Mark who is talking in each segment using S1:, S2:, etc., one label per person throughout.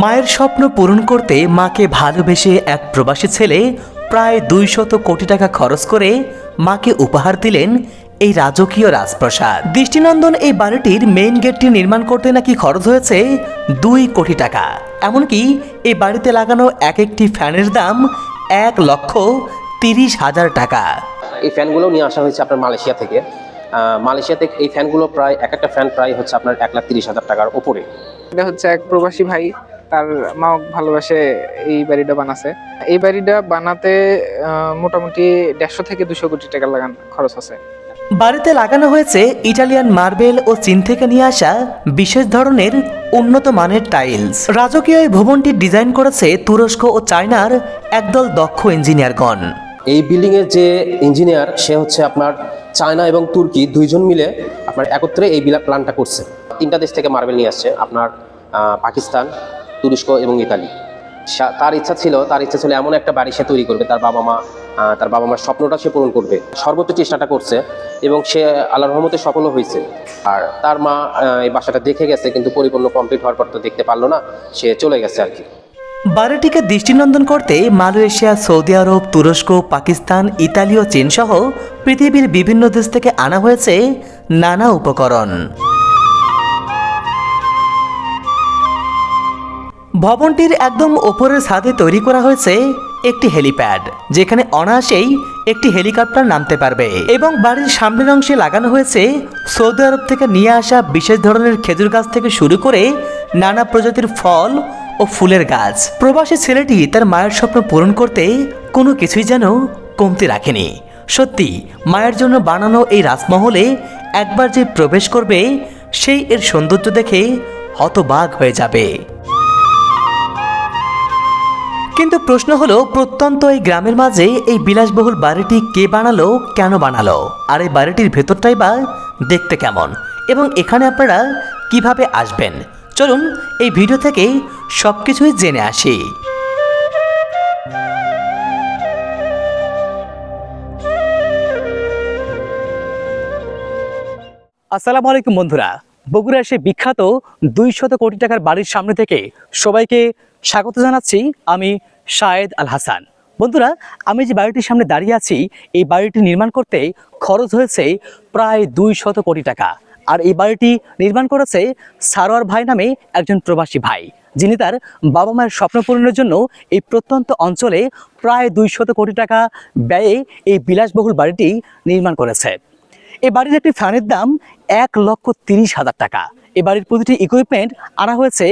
S1: মায়ের স্বপ্ন পূরণ করতে মাকে ভালোবেসে এক প্রবাসী ছেলে প্রায় দুইশত কোটি টাকা খরচ করে মাকে উপহার দিলেন এই রাজকীয় রাজপ্রাসাদ। দৃষ্টিনন্দন এই বাড়িটির মেইন গেটটি নির্মাণ করতে নাকি খরচ হয়েছে দুই কোটি টাকা। এমনকি এই বাড়িতে লাগানো এক একটি ফ্যানের দাম এক লক্ষ তিরিশ হাজার টাকা।
S2: এই ফ্যানগুলো নিয়ে আসা হয়েছে আপনার মালয়েশিয়া থেকে। মালয়েশিয়া থেকে এই ফ্যানগুলো প্রায় এক একটা ফ্যান প্রায় হচ্ছে আপনার এক লাখ তিরিশ হাজার টাকার ওপরে
S3: এটা হচ্ছে এক প্রবাসী ভাই তার মা ভালোবাসে এই বাড়িটা বানাছে। এই বাড়িটা বানাতে মোটামুটি দেড়শো থেকে দুশো কোটি টাকা লাগান খরচ আছে।
S1: বাড়িতে লাগানো হয়েছে ইটালিয়ান মার্বেল ও চীন থেকে নিয়ে আসা বিশেষ ধরনের উন্নত মানের টাইলস। রাজকীয় এই ভবনটি ডিজাইন করেছে তুরস্ক ও চায়নার একদল দক্ষ ইঞ্জিনিয়ারগণ।
S2: এই বিল্ডিং এর যে ইঞ্জিনিয়ার সে হচ্ছে আপনার চায়না এবং তুর্কি দুইজন মিলে আপনার একত্রে এই প্ল্যানটা করছে। তিনটা দেশ থেকে মার্বেল নিয়ে আসছে আপনার পাকিস্তান তুরস্ক এবং ইতালি। তার ইচ্ছা ছিল, তার ইচ্ছা ছিল এমন একটা বাড়ি সে তৈরি করবে, তার বাবা মা তার বাবা মার স্বপ্নটা সে পূরণ করবে। সর্বোচ্চ চেষ্টাটা করছে এবং সে আল্লাহর রহমতে সফলও হয়েছে। আর তার মা এই বাসাটা দেখে গেছে, কিন্তু পরিপূর্ণ কমপ্লিট হওয়ার পর তো দেখতে পারল না, সে চলে গেছে আর কি।
S1: বাড়িটিকে দৃষ্টিনন্দন করতে মালয়েশিয়া, সৌদি আরব, তুরস্ক, পাকিস্তান, ইতালি ও চীন সহ পৃথিবীর বিভিন্ন দেশ থেকে আনা হয়েছে নানা উপকরণ। ভবনটির একদম ওপরের ছাদে তৈরি করা হয়েছে একটি হেলিপ্যাড, যেখানে অনায়াসেই একটি হেলিকপ্টার নামতে পারবে। এবং বাড়ির সামনের অংশে লাগানো হয়েছে সৌদি আরব থেকে নিয়ে আসা বিশেষ ধরনের খেজুর গাছ থেকে শুরু করে নানা প্রজাতির ফল ও ফুলের গাছ। প্রবাসী ছেলেটি তার মায়ের স্বপ্ন পূরণ করতে কোনো কিছুই যেন কমতি রাখেনি। সত্যি, মায়ের জন্য বানানো এই রাজমহলে একবার যে প্রবেশ করবে, সেই এর সৌন্দর্য দেখে হতবাক হয়ে যাবে। কিন্তু প্রশ্ন হলো, প্রত্যন্ত এই গ্রামের মাঝে এই বিলাসবহুল বাড়িটি কে বানালো, কেন বানালো? আর এই বাড়িটির ভেতরটাই বা দেখতে কেমন? এবং এখানে আপনারা কীভাবে আসবেন? চলুন, এই ভিডিও থেকে সব কিছুই জেনে আসি। আসসালামু আলাইকুম বন্ধুরা। বগুড়ার সে বিখ্যাত দুইশত কোটি টাকার বাড়ির সামনে থেকে সবাইকে স্বাগত জানাচ্ছি। আমি শায়েদ আল হাসান বন্ধুরা, আমি যে বাড়িটির সামনে দাঁড়িয়ে আছি, এই বাড়িটি নির্মাণ করতে খরচ হয়েছে প্রায় দুই শত কোটি টাকা। আর এই বাড়িটি নির্মাণ করেছে সারোয়ার ভাই নামে একজন প্রবাসী ভাই, যিনি তার বাবা মায়ের স্বপ্ন পূরণের জন্য এই প্রত্যন্ত অঞ্চলে প্রায় দুই শত কোটি টাকা ব্যয়ে এই বিলাসবহুল বাড়িটি নির্মাণ করেছে। এই বাড়ির একটি ফ্যানের দাম এক লক্ষ তিরিশ হাজার টাকা। এই বাড়ির প্রতিটি ইকুইপমেন্ট আনা হয়েছে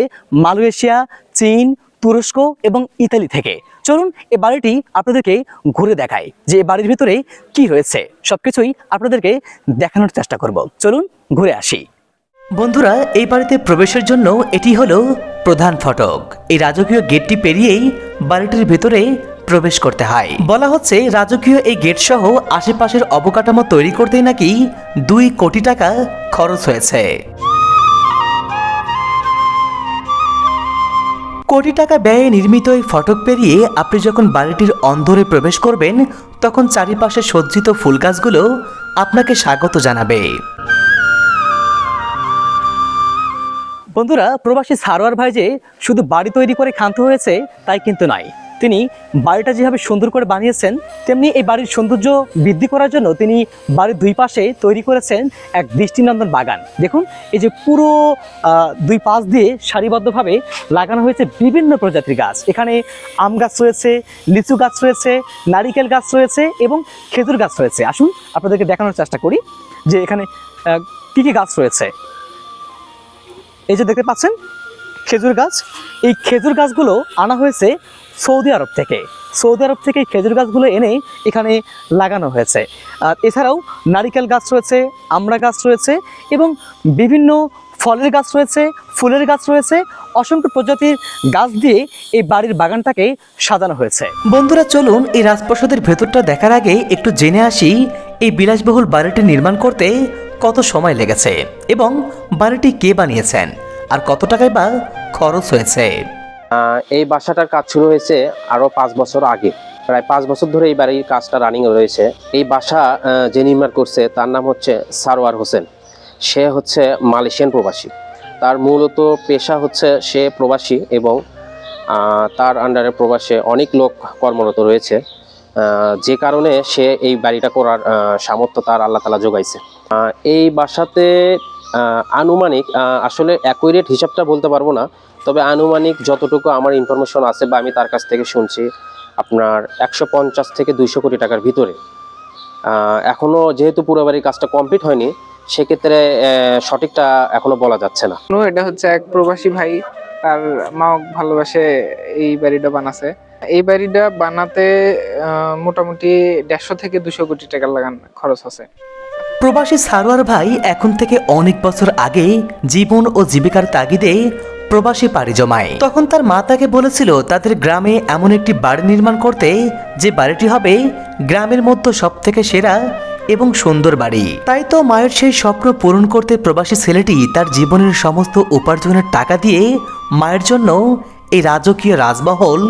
S1: মালয়েশিয়া, চীন তুরস্ক এবং ইতালি থেকে। চলুন এ বাড়িটি আপনাদেরকে ঘুরে দেখাই যে এই বাড়ির ভিতরে কি রয়েছে। সবকিছুই আপনাদেরকে দেখানোর চেষ্টা করব। চলুন ঘুরে আসি। বন্ধুরা, এই বাড়িতে প্রবেশের জন্য এটি হলো প্রধান ফটক। এই রাজকীয় গেটটি পেরিয়েই বাড়িটির ভেতরে প্রবেশ করতে হয়। বলা হচ্ছে রাজকীয় এই গেট সহ আশেপাশের অবকাঠামো তৈরি করতেই নাকি দুই কোটি টাকা খরচ হয়েছে। কোটি টাকা ব্যয়ে নির্মিত এই ফটক পেরিয়ে আপনি যখন বাড়িটির অন্ধরে প্রবেশ করবেন, তখন চারিপাশে সজ্জিত ফুল গাছগুলো আপনাকে স্বাগত জানাবে। বন্ধুরা, প্রবাসী সারোয়ার ভাই যে শুধু বাড়ি তৈরি করে ক্ষান্ত হয়েছে, তাই কিন্তু নয়। তিনি বাড়িটা যেভাবে সুন্দর করে বানিয়েছেন, তেমনি এই বাড়ির সৌন্দর্য বৃদ্ধি করার জন্য তিনি বাড়ির দুই পাশে তৈরি করেছেন এক দৃষ্টিনন্দন বাগান। দেখুন, এই যে পুরো দুই পাশ দিয়ে সারিবদ্ধভাবে লাগানো হয়েছে বিভিন্ন প্রজাতির গাছ। এখানে আম গাছ রয়েছে, লিচু গাছ রয়েছে, নারিকেল গাছ রয়েছে এবং খেজুর গাছ রয়েছে। আসুন, আপনাদেরকে দেখানোর চেষ্টা করি যে এখানে কী কী গাছ রয়েছে। এই যে দেখতে পাচ্ছেন, খেজুর গাছ। এই খেজুর গাছগুলো আনা হয়েছে সৌদি আরব থেকে। সৌদি আরব থেকে খেজুর গাছগুলো এনে এখানে লাগানো হয়েছে। আর এছাড়াও নারিকেল গাছ রয়েছে, আমড়া গাছ রয়েছে এবং বিভিন্ন ফলের গাছ রয়েছে, ফুলের গাছ রয়েছে, অসংখ্য প্রজাতির গাছ দিয়ে এই বাড়ির বাগানটাকে সাজানো হয়েছে। বন্ধুরা, চলুন এই রাজপ্রাসাদের ভেতরটা দেখার আগে একটু জেনে আসি এই বিলাসবহুল বাড়িটি নির্মাণ করতে কত সময় লেগেছে এবং বাড়িটি কে বানিয়েছেন আর কত টাকায় বা খরচ হয়েছে।
S2: এই বাসাটার কাজ শুরু হয়েছে আরও পাঁচ বছর আগে। প্রায় পাঁচ বছর ধরে এই বাড়ির কাজটা রানিং রয়েছে। এই বাসা যে নির্মাণ করছে, তার নাম হচ্ছে সারোয়ার হোসেন। সে হচ্ছে মালয়েশিয়ান প্রবাসী। তার মূলত পেশা হচ্ছে সে প্রবাসী এবং তার আন্ডারে প্রবাসে অনেক লোক কর্মরত রয়েছে। যে কারণে সে এই বাড়িটা করার সামর্থ্য তার আল্লাহ তালা যোগাইছে। এই বাসাতে আনুমানিক আসলে অ্যাকুরেট হিসাবটা বলতে পারব না। তবে আনুমানিক যতটুকু আমার ইনফরমেশন আছে বা আমি তার কাছ থেকে শুনছি আপনার একশো পঞ্চাশ থেকে দুইশো কোটি টাকার ভিতরে। আহ, এখনও যেহেতু পুরো বাড়ির কাজটা কমপ্লিট হয়নি সেক্ষেত্রে আহ, সঠিকটা এখনও বলা যাচ্ছে না।
S3: এটা হচ্ছে এক প্রবাসী ভাই তার মা ভালোবাসে এই বাড়িটা বানাছে এই বাড়িটা বানাতে আহ, মোটামুটি দেড়শো থেকে দুশো কোটি টাকা লাগান খরচ আছে।
S1: প্রবাসী সারোয়ার ভাই এখন থেকে অনেক বছর আগে জীবন ও জীবিকার তাগিদে প্রবাসী পাড়ি জমায়। তখন তার মা তাকে বলেছিল, তাদের গ্রামে এমন একটি বাড়ি নির্মাণ করতে, যে বাড়িটি হবে গ্রামের মধ্যে সব থেকে সেরা এবং সুন্দর বাড়ি। তাই তো মায়ের সেই স্বপ্ন পূরণ করতে প্রবাসী ছেলেটি তার জীবনের সমস্ত উপার্জনের টাকা দিয়ে মায়ের জন্য এই রাজকীয় রাজমহল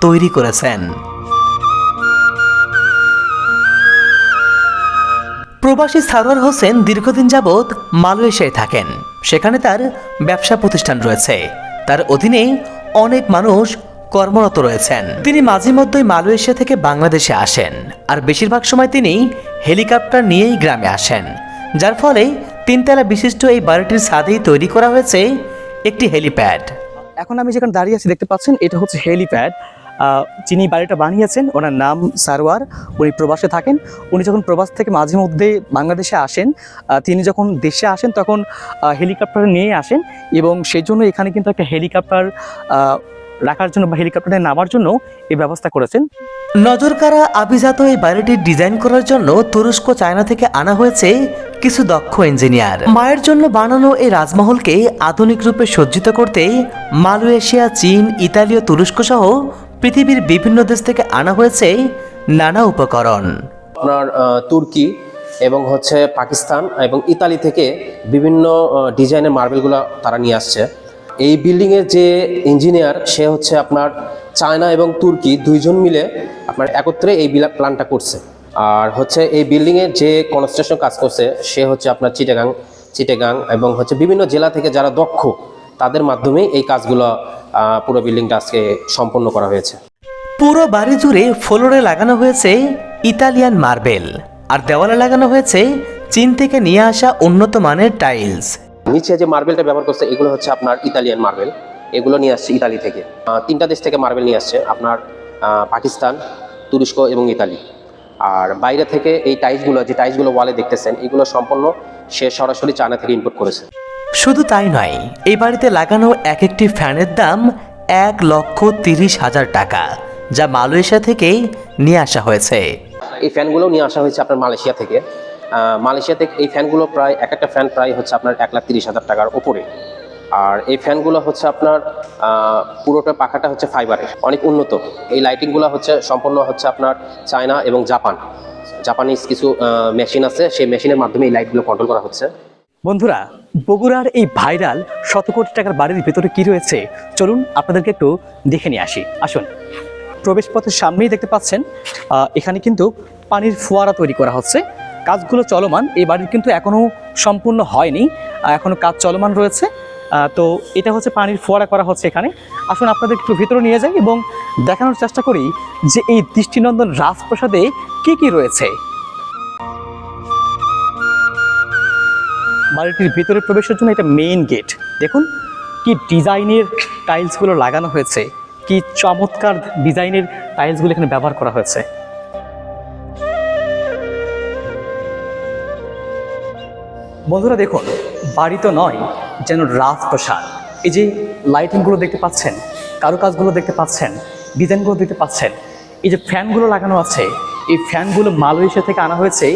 S1: তৈরি করেছেন। প্রবাসী সারোয়ার হোসেন দীর্ঘদিন যাবৎ মালয়েশিয়ায় থাকেন। সেখানে তার ব্যবসা প্রতিষ্ঠান রয়েছে। তার অধীনে অনেক মানুষ কর্মরত রয়েছেন। তিনি মাঝে মধ্যেই মালয়েশিয়া থেকে বাংলাদেশে আসেন আর বেশিরভাগ সময় তিনি হেলিকপ্টার নিয়েই গ্রামে আসেন। যার ফলে তিনতলা বিশিষ্ট এই বাড়িটির ছাদেই তৈরি করা হয়েছে একটি হেলিপ্যাড। এখন আমি যেখানে দাঁড়িয়ে আছি দেখতে পাচ্ছেন, এটা হচ্ছে হেলিপ্যাড। যিনি বাড়িটা বানিয়েছেন, ওনার নাম সারওয়ার উনি প্রবাসে থাকেন। উনি যখন প্রবাস থেকে মাঝে মধ্যে বাংলাদেশে আসেন তিনি যখন দেশে আসেন, তখন হেলিকপ্টার নিয়ে আসেন এবং সেই জন্য এখানে কিন্তু একটা হেলিকপ্টার রাখার জন্য বা হেলিকপ্টারে নামার জন্য এই ব্যবস্থা করেছেন। নজরকাড়া আভিজাত এই বাড়িটির ডিজাইন করার জন্য তুরস্ক, চায়না থেকে আনা হয়েছে কিছু দক্ষ ইঞ্জিনিয়ার। মায়ের জন্য বানানো এই রাজমহলকে আধুনিক রূপে সজ্জিত করতে মালয়েশিয়া, চীন, ইতালি ও তুরস্ক সহ পৃথিবীর বিভিন্ন দেশ থেকে আনা হয়েছে নানা উপকরণ।
S2: আপনার তুর্কি এবং হচ্ছে পাকিস্তান এবং ইতালি থেকে বিভিন্ন ডিজাইনের মার্বেলগুলো তারা নিয়ে আসছে। এই বিল্ডিংয়ের যে ইঞ্জিনিয়ার, সে হচ্ছে আপনার চায়না এবং তুর্কি দুইজন মিলে আপনার একত্রে এই প্ল্যানটা করছে। আর হচ্ছে এই বিল্ডিংয়ের যে কনস্ট্রাকশন কাজ করছে, সে হচ্ছে আপনার চিটাগাং চিটাগাং এবং হচ্ছে বিভিন্ন জেলা থেকে যারা দক্ষ তাদের মাধ্যমে এই কাজগুলো পুরো বিল্ডিংটা আজকে সম্পন্ন করা হয়েছে।
S1: পুরো বাড়ি জুড়ে ফ্লোরে লাগানো হয়েছে ইতালিয়ান মার্বেল আর দেওয়ালে লাগানো হয়েছে চীন থেকে নিয়ে আসা উন্নত মানের টাইলস।
S2: নিচে যে মার্বেলটা ব্যবহার করছে এগুলো হচ্ছে আপনার ইতালিয়ান মার্বেল। এগুলো নিয়ে আসছে ইতালি থেকে। তিনটা দেশ থেকে মার্বেল নিয়ে আসছে আপনার পাকিস্তান তুরস্ক এবং ইতালি। আর বাইরে থেকে এই টাইলসগুলো যে টাইলসগুলো ওয়ালে দেখতেছেন এগুলো সম্পূর্ণ সে সরাসরি চায়না থেকে ইম্পোর্ট করেছে।
S1: শুধু তাই নয়, এই বাড়িতে লাগানো এক একটি ফ্যানের দাম এক লক্ষ তিরিশ হাজার টাকা, যা মালয়েশিয়া থেকে নিয়ে আসা হয়েছে।
S2: এই ফ্যানগুলো নিয়ে আসা হয়েছে আপনার মালয়েশিয়া থেকে। মালয়েশিয়া থেকে এই ফ্যানগুলো প্রায়, এক একটা ফ্যান প্রায় হচ্ছে আপনার এক লাখ তিরিশ হাজার টাকার ওপরে। আর এই ফ্যানগুলো হচ্ছে আপনার পুরোটা পাখাটা হচ্ছে ফাইবারের, অনেক উন্নত। এই লাইটিংগুলো হচ্ছে সম্পূর্ণ হচ্ছে আপনার চায়না এবং জাপান। জাপানিজ কিছু মেশিন আছে, সেই মেশিনের মাধ্যমে এই লাইটগুলো কন্ট্রোল করা হচ্ছে।
S1: বন্ধুরা বগুড়ার এই ভাইরাল শত কোটি টাকার বাড়ির ভেতরে কি রয়েছে? চলুন আপনাদেরকে একটু দেখে নিয়ে আসি। আসুন। প্রবেশ পথের সামনেই দেখতে পাচ্ছেন এখানে কিন্তু পানির ফোয়ারা তৈরি করা হচ্ছে। কাজগুলো চলমান এই বাড়ির কিন্তু এখনও সম্পূর্ণ হয়নি আহ, এখনও কাজ চলমান রয়েছে। তো এটা হচ্ছে পানির ফোয়ারা করা হচ্ছে এখানে। আসুন আপনাদের একটু ভিতরে নিয়ে যাই এবং দেখানোর চেষ্টা করি যে এই দৃষ্টিনন্দন রাজপ্রাসাদে কি কি রয়েছে। বাড়িটির ভিতরে প্রবেশের জন্য এটা মেইন গেট দেখুন কি ডিজাইনের টাইলসগুলো লাগানো হয়েছে, কি চমৎকার ডিজাইনের টাইলসগুলো এখানে ব্যবহার করা হয়েছে। বন্ধুরা দেখুন, বাড়ি তো নয়, যেন রাজপ্রসাদ। এই যে লাইটিংগুলো দেখতে পাচ্ছেন, কারুকাজগুলো দেখতে পাচ্ছেন ডিজাইনগুলো দেখতে পাচ্ছেন, এই যে ফ্যানগুলো লাগানো আছে, এই ফ্যানগুলো মালয়েশিয়া থেকে আনা হয়েছে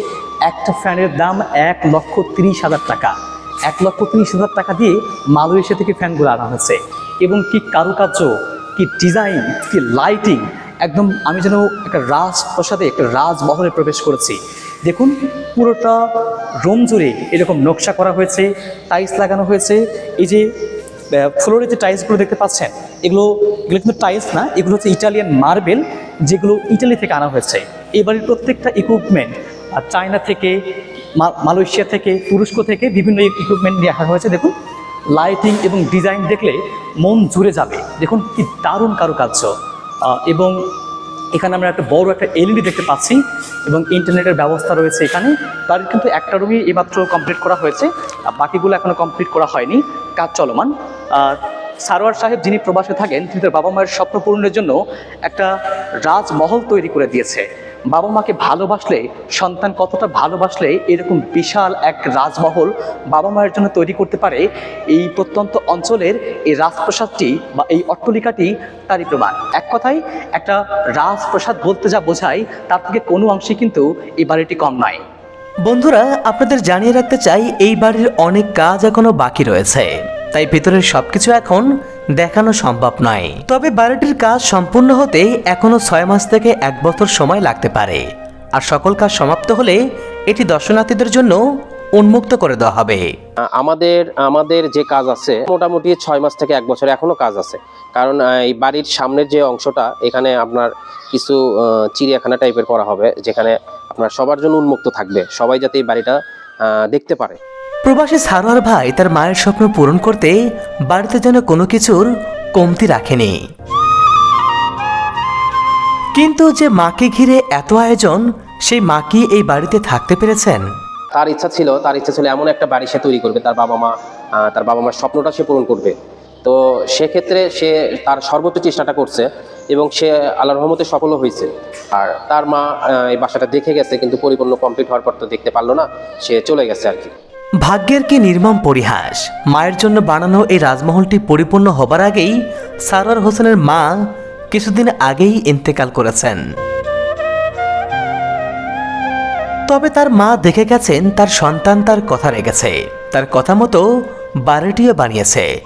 S1: একটা ফ্যানের দাম এক লক্ষ তিরিশ হাজার টাকা। এক লক্ষ তিরিশ হাজার টাকা দিয়ে মালয়েশিয়া থেকে ফ্যানগুলো আনা হয়েছে। এবং কি কারুকার্য, কি ডিজাইন, কি লাইটিং, একদম আমি যেন একটা রাজপ্রসাদে, একটা রাজমহলে প্রবেশ করেছি। দেখুন, পুরোটা রোম জুড়ে এরকম নকশা করা হয়েছে, টাইলস লাগানো হয়েছে। এই যে ফ্লোরে যে টাইলসগুলো দেখতে পাচ্ছেন, এগুলো এগুলো কিন্তু টাইলস না, এগুলো হচ্ছে ইটালিয়ান মার্বেল, যেগুলো ইটালি থেকে আনা হয়েছে। এবারের প্রত্যেকটা ইকুইপমেন্ট চায়না থেকে মালয়েশিয়া থেকে, তুরস্ক থেকে বিভিন্ন ইকুইপমেন্ট নিয়ে আসা হয়েছে। দেখুন লাইটিং এবং ডিজাইন দেখলে মন জুড়ে যাবে। দেখুন, কি দারুণ কারুকার্য। এবং এখানে আমরা একটা বড় একটা এলইডি দেখতে পাচ্ছি এবং ইন্টারনেটের ব্যবস্থা রয়েছে এখানে। বাড়ির কিন্তু একটা রুমই এইমাত্র কমপ্লিট করা হয়েছে, আর বাকিগুলো এখনও কমপ্লিট করা হয়নি। কাজ চলমান। আর সারোয়ার সাহেব যিনি প্রবাসে থাকেন, তিনি তার বাবা মায়ের স্বপ্ন পূরণের জন্য একটা রাজমহল তৈরি করে দিয়েছে। বাবা মাকে ভালোবাসলে, সন্তান কতটা ভালোবাসলে এরকম বিশাল এক রাজমহল বাবা মায়ের জন্য তৈরি করতে পারে, এই প্রত্যন্ত অঞ্চলের এই রাজপ্রাসাদটি বা এই অট্টলিকাটি তারই প্রমাণ। এক কথায়, একটা রাজপ্রাসাদ বলতে যা বোঝায়, তার থেকে কোনো অংশে কিন্তু এই বাড়িটি কম নয়।
S4: বন্ধুরা, আপনাদের জানিয়ে রাখতে চাই, এই বাড়ির অনেক কাজ এখনও বাকি রয়েছে। তাই ভেতরের সবকিছু এখন দেখানো সম্ভব নয়। তবে বাড়িটির কাজ সম্পূর্ণ হতে এখনও ছয় মাস থেকে এক বছর সময় লাগতে পারে। আর সকল কাজ সমাপ্ত হলে এটি দর্শনার্থীদের জন্য উন্মুক্ত করে দেওয়া হবে।
S2: আমাদের আমাদের যে কাজ আছে, মোটামুটি ছয় মাস থেকে এক বছর এখনও কাজ আছে। কারণ এই বাড়ির সামনের যে অংশটা, এখানে আপনার কিছু চিড়িয়াখানা টাইপের করা হবে, যেখানে আপনার সবার জন্য উন্মুক্ত থাকবে। সবাই যাতে এই বাড়িটা দেখতে পারে।
S4: প্রবাসী সারোয়ার ভাই তার মায়ের স্বপ্ন পূরণ করতে বাড়িতে যেন কোনো কিছুর কমতি রাখেনি। কিন্তু যে মাকে ঘিরে এত আয়োজন, সেই মা কি এই বাড়িতে থাকতে পেরেছেন?
S2: তার ইচ্ছা ছিল, তার ইচ্ছা ছিল এমন একটা বাড়ি সে তৈরি করবে, তার বাবা মা তার বাবা মার স্বপ্নটা সে পূরণ করবে। তো সেক্ষেত্রে সে তার সর্বোচ্চ চেষ্টাটা করছে এবং সে আল্লাহ রহমতে সফলও হয়েছে। আর তার মা এই বাসাটা দেখে গেছে, কিন্তু পরিপূর্ণ কমপ্লিট হওয়ার পর তো দেখতে পারল না, সে চলে গেছে আর কি।
S4: ভাগ্যের কি নির্মম পরিহাস? মায়ের জন্য বানানো এই রাজমহলটি পরিপূর্ণ হবার আগেই সারোয়ার হোসেনের মা কিছুদিন আগেই ইন্তেকাল করেছেন। তবে তার মা দেখে গেছেন তার সন্তান তার কথা রেখেছে। তার কথা মতো বাড়িটিও বানিয়েছে।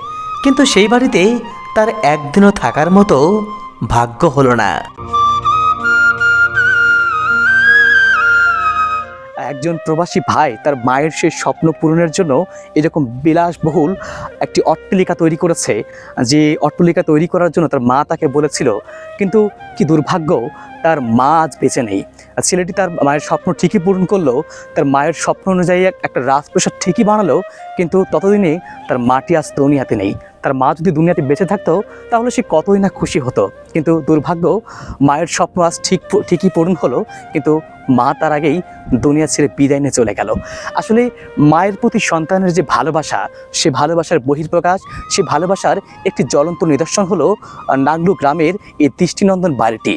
S4: কিন্তু সেই বাড়িতে তার একদিনও থাকার মতো ভাগ্য হলো না।
S1: একজন প্রবাসী ভাই তার মায়ের সেই স্বপ্ন পূরণের জন্য এরকম বিলাসবহুল একটি অট্টলিকা তৈরি করেছে। যে অট্টলিকা তৈরি করার জন্য তার মা তাকে বলেছিল, কিন্তু কি দুর্ভাগ্য, তার মা আজ বেঁচে নেই। ছেলেটি তার মায়ের স্বপ্ন ঠিকই পূরণ করল, তার মায়ের স্বপ্ন অনুযায়ী এক- একটা রাজপ্রসাদ ঠিকই বানালো, কিন্তু ততদিনে তার মাটি আজ দুনিয়াতে নেই। তার মা যদি দুনিয়াতে বেঁচে থাকতো, তাহলে সে কতই না খুশি হতো। কিন্তু দুর্ভাগ্য, মায়ের স্বপ্ন আজ ঠিক ঠিকই পূরণ হলো, কিন্তু মা তার আগেই দুনিয়া ছেড়ে বিদায় নিয়ে চলে গেল। আসলে মায়ের প্রতি সন্তানের যে ভালোবাসা, সে ভালোবাসার বহির্প্রকাশ সে ভালোবাসার একটি জ্বলন্ত নিদর্শন হলো নাগলু গ্রামের এই দৃষ্টিনন্দন বাড়িটি।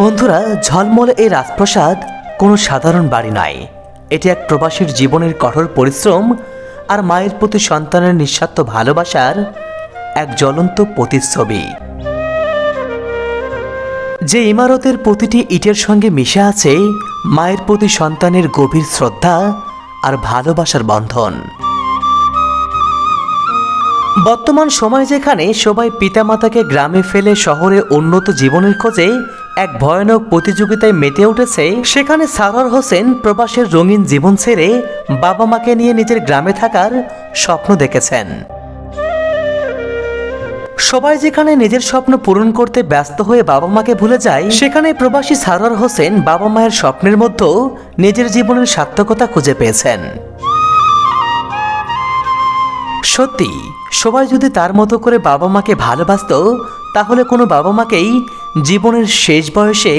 S4: বন্ধুরা, ঝলমলে এই রাজপ্রাসাদ কোনো সাধারণ বাড়ি নয় এটি এক প্রবাসীর জীবনের কঠোর পরিশ্রম আর মায়ের প্রতি সন্তানের নিঃস্বার্থ ভালোবাসার এক জ্বলন্ত প্রতিচ্ছবি। যে ইমারতের প্রতিটি ইটের সঙ্গে মিশে আছে মায়ের প্রতি সন্তানের গভীর শ্রদ্ধা আর ভালোবাসার বন্ধন। বর্তমান সময় যেখানে সবাই পিতামাতাকে গ্রামে ফেলে শহরে উন্নত জীবনের খোঁজে এক ভয়ানক প্রতিযোগিতায় মেতে উঠেছে, সেখানে সারোয়ার হোসেন প্রবাসের রঙিন জীবন ছেড়ে বাবা মাকে নিয়ে নিজের গ্রামে থাকার স্বপ্ন দেখেছেন। সবাই যেখানে নিজের স্বপ্ন পূরণ করতে ব্যস্ত হয়ে বাবা মাকে ভুলে যায় সেখানে প্রবাসী সারোয়ার হোসেন বাবা মায়ের স্বপ্নের মধ্যেও নিজের জীবনের সার্থকতা খুঁজে পেয়েছেন। সত্যি, সবাই যদি তার মতো করে বাবা মাকে ভালোবাসতো, তাহলে কোনো বাবা মাকেই জীবনের শেষ বয়সে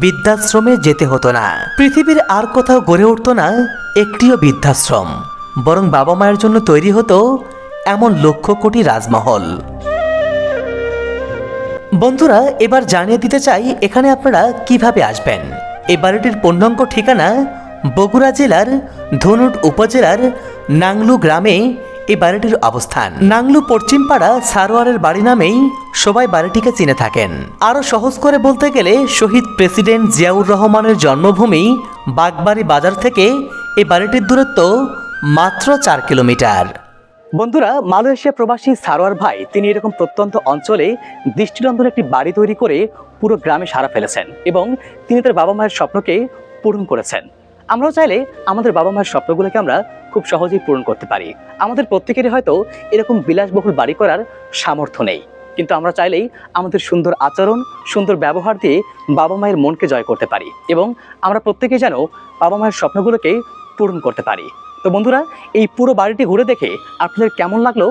S4: বৃদ্ধাশ্রমে যেতে হতো না। পৃথিবীর আর কোথাও গড়ে উঠতো না একটিও বৃদ্ধাশ্রম। বরং বাবা মায়ের জন্য তৈরি হতো এমন লক্ষ কোটি রাজমহল। বন্ধুরা, এবার জানিয়ে দিতে চাই, এখানে আপনারা কীভাবে আসবেন? এই বাড়িটির পূর্ণাঙ্গ ঠিকানা বগুড়া জেলার ধনুট উপজেলার নাংলু গ্রামে এ বাড়িটির অবস্থান। নাংলু পশ্চিমপাড়া সারোয়ারের বাড়ি নামেই সবাই বাড়িটিকে চিনে থাকেন। আরও সহজ করে বলতে গেলে, শহীদ প্রেসিডেন্ট জিয়াউর রহমানের জন্মভূমি বাগবাড়ি বাজার থেকে এ বাড়িটির দূরত্ব মাত্র চার কিলোমিটার।
S1: বন্ধুরা, মালয়েশিয়া প্রবাসী সারোয়ার ভাই, তিনি এরকম প্রত্যন্ত অঞ্চলে দৃষ্টিনন্দন একটি বাড়ি তৈরি করে পুরো গ্রামে সারা ফেলেছেন এবং তিনি তার বাবা মায়ের স্বপ্নকে পূরণ করেছেন। আমরাও চাইলে আমাদের বাবা মায়ের স্বপ্নগুলোকে আমরা খুব সহজেই পূরণ করতে পারি। আমাদের প্রত্যেকেরই হয়তো এরকম বিলাসবহুল বাড়ি করার সামর্থ্য নেই। কিন্তু আমরা চাইলেই আমাদের সুন্দর আচরণ, সুন্দর ব্যবহার দিয়ে বাবা মায়ের মনকে জয় করতে পারি এবং আমরা প্রত্যেকেই যেন বাবা মায়ের স্বপ্নগুলোকে পূরণ করতে পারি। তো বন্ধুরা, এই পুরো বাড়িটি ঘুরে দেখে আপনাদের কেমন লাগল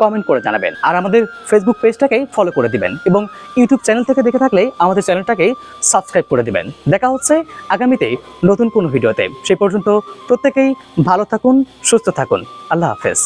S1: কমেন্ট করে জানাবেন। আর আমাদের ফেসবুক পেজটাকে ফলো করে দিবেন এবং ইউটিউব চ্যানেল থেকে দেখে থাকলে আমাদের চ্যানেলটাকে সাবস্ক্রাইব করে দিবেন। দেখা হচ্ছে আগামীতে নতুন কোনো ভিডিওতে। সেই পর্যন্ত প্রত্যেকেই ভালো থাকুন, সুস্থ থাকুন। আল্লাহ হাফেজ।